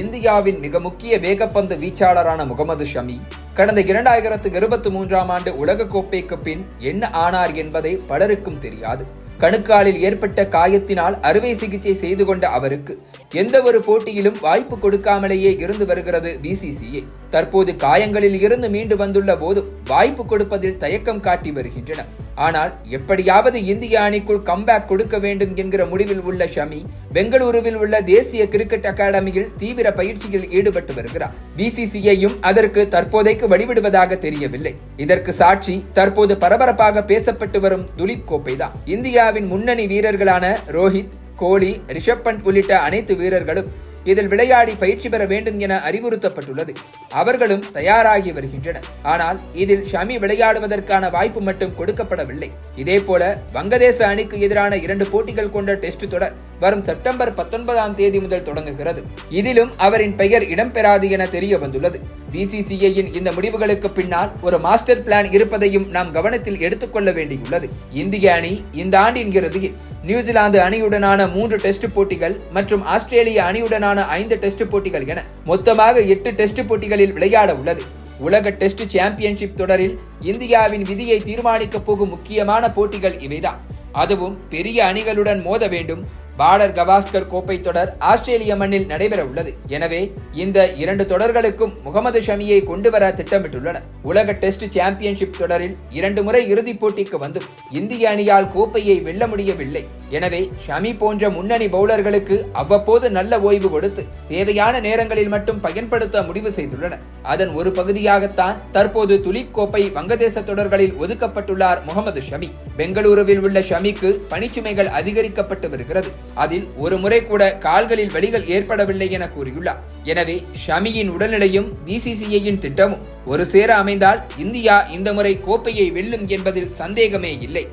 இந்தியாவின் மிக முக்கிய வேகப்பந்து வீச்சாளரான முகமது ஷமி கடந்த இரண்டாயிரத்து இருபத்தி மூன்றாம் ஆண்டு உலகக்கோப்பைக்கு பின் என்ன ஆனார் என்பதை பலருக்கும் தெரியாது. கணுக்காலில் ஏற்பட்ட காயத்தினால் அறுவை சிகிச்சை செய்து கொண்ட அவருக்கு எந்த ஒரு போட்டியிலும் வாய்ப்பு கொடுக்காமலேயே இருந்து வருகிறது பிசிசிஐ தற்போது காயங்களில் இருந்து மீண்டு வந்துள்ள போதும் வாய்ப்பு கொடுப்பதில் தயக்கம் காட்டி வருகின்றனர். ஆனால் எப்படியாவது இந்திய அணிக்குள் கம்பேக் கொடுக்க வேண்டும் என்கிற முடிவில் உள்ள ஷமி பெங்களூருவில் உள்ள தேசிய கிரிக்கெட் அகாடமியில் தீவிர பயிற்சியில் ஈடுபட்டு வருகிறார். பிசிசிஐயும் அதற்கு தற்போதைக்கு வழிவிடுவதாக தெரியவில்லை. இதற்கு சாட்சி தற்போது பரபரப்பாக பேசப்பட்டு வரும் துலீப் கோப்பைதான் இந்தியாவின் முன்னணி வீரர்களான ரோஹித் கோலி ரிஷப் பண்ட் உள்ளிட்ட அனைத்து வீரர்களும் இதில் விளையாடி பயிற்சி பெற வேண்டும் என அறிவுறுத்தப்பட்டுள்ளது. அவர்களும் தயாராகி வருகின்றனர். ஆனால் இதில் ஷமி விளையாடுவதற்கான வாய்ப்பு மட்டும் கொடுக்கப்படவில்லை. இதேபோல வங்கதேச அணிக்கு எதிரான இரண்டு போட்டிகள் கொண்ட டெஸ்ட் தொடர் வரும் செப்டம்பர் பத்தொன்பதாம் தேதி முதல் தொடங்குகிறது. இதிலும் அவரின் பெயர் இடம்பெறாது என தெரிய வந்துள்ளது பிசிசிஐயின் இந்த முடிவுகளுக்கு பின்னால் ஒரு மாஸ்டர் பிளான் இருப்பதையும் நாம் கவனத்தில் எடுத்துக்கொள்ள வேண்டியுள்ளது. இந்திய அணி இந்த ஆண்டின் இறுதியில் நியூசிலாந்து அணியுடனான மூன்று டெஸ்ட் போட்டிகள் மற்றும் ஆஸ்திரேலிய அணியுடனான ஐந்து டெஸ்ட் போட்டிகள் என மொத்தமாக எட்டு டெஸ்ட் போட்டிகளில் விளையாட உள்ளது. உலக டெஸ்ட் சாம்பியன்ஷிப் தொடரில் இந்தியாவின் விதியை தீர்மானிக்கப் போகும் முக்கியமான போட்டிகள் இவைதான். அதுவும் பெரிய அணிகளுடன் மோத வேண்டும் பார்டர் கவாஸ்கர் கோப்பை தொடர் ஆஸ்திரேலிய மண்ணில் நடைபெற உள்ளது. எனவே இந்த இரண்டு தொடர்களுக்கும் முகமது ஷமியை கொண்டு வர திட்டமிட்டுள்ளனர். உலக டெஸ்ட் சாம்பியன்ஷிப் தொடரில் இரண்டு முறை இறுதிப் போட்டிக்கு வந்தும் இந்திய அணியால் கோப்பையை வெல்ல முடியவில்லை. எனவே ஷமி போன்ற முன்னணி பவுலர்களுக்கு அவ்வப்போது நல்ல ஓய்வு கொடுத்து தேவையான நேரங்களில் மட்டும் பயன்படுத்த முடிவு செய்துள்ளனர். அதன் ஒரு பகுதியாகத்தான் தற்போது துலீப் கோப்பை வங்கதேச தொடர்களில் ஒதுக்கப்பட்டுள்ளார் முகமது ஷமி. பெங்களூருவில் உள்ள ஷமிக்கு பணிச்சுமைகள் அதிகரிக்கப்பட்டு வருகிறது. அதில் ஒரு முறை கூட கால்களில் வலிகள் ஏற்படவில்லை என கூறியுள்ளார். எனவே ஷமியின் உடல்நிலையும் பிசிசிஐயின் திட்டமும் ஒரு சேர அமைந்தால் இந்தியா இந்த முறை கோப்பையை வெல்லும் என்பதில் சந்தேகமே இல்லை.